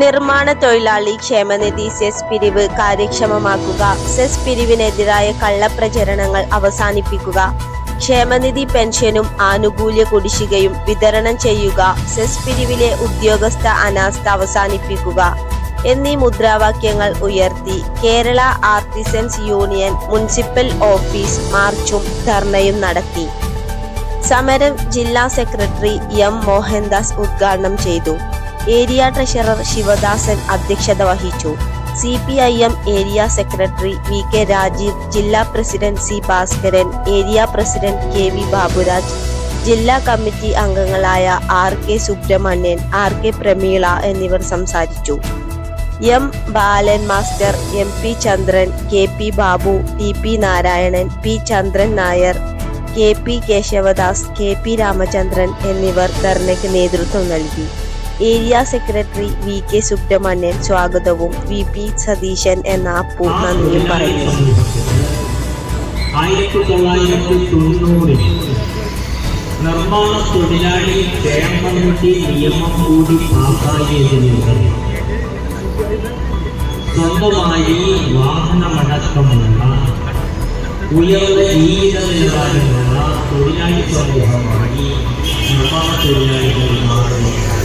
നിർമ്മാണ തൊഴിലാളി ക്ഷേമനിധി സെസ് പിരിവ് കാര്യക്ഷമമാക്കുക. സെസ് പിരിവിനെതിരായ കള്ളപ്രചരണങ്ങൾ അവസാനിപ്പിക്കുക. ക്ഷേമനിധി പെൻഷനും ആനുകൂല്യ കുടിശ്ശികയും വിതരണം ചെയ്യുക. സെസ് പിരിവിലെ ഉദ്യോഗസ്ഥ അനാസ്ഥ അവസാനിപ്പിക്കുക. എന്നീ മുദ്രാവാക്യങ്ങൾ ഉയർത്തി Kerala artisans union municipal office മാർച്ചും ധർണയും നടത്തി. സമരം ജില്ലാ സെക്രട്ടറി എം മോഹൻദാസ് ഉദ്ഘാടനം ചെയ്തു. ഏരിയ ട്രഷറർ ശിവദാസൻ അധ്യക്ഷത വഹിച്ചു. C P I M area secretary V K Rajeev ജില്ലാ president C Bhaskaran area president K V Baburaj ജില്ലാ കമ്മിറ്റി അംഗങ്ങളായ R K Subramanian R K Prameela എന്നിവർ സംസാരിച്ചു. M Balan master M P Chandran K P Babu T P Narayanan P Chandran Nair K P Keshavdas K P Ramachandran എന്നിവർ ധർണയ്ക്ക് നേതൃത്വം നൽകി. Area secretary V K Subramanian സ്വാഗതവും V P Satheesan എന്ന അപ്പു നന്ദിയും പറഞ്ഞു ആയിരത്തി തൊള്ളായിരത്തി തൊണ്ണൂറിൽ നിർമ്മാണ തൊഴിലാളി ക്ഷേമനിധി നിയമം കൂടി പാസാക്കിയതിലൂടെ സ്വന്തമായി വാഹനമടക്കമുള്ള ഉയർന്ന ജീവിത നിലവാരമുള്ള തൊഴിലാളി സമൂഹമായി നിർമ്മാണ തൊഴിലാളികൾ മാറുകയാണ്.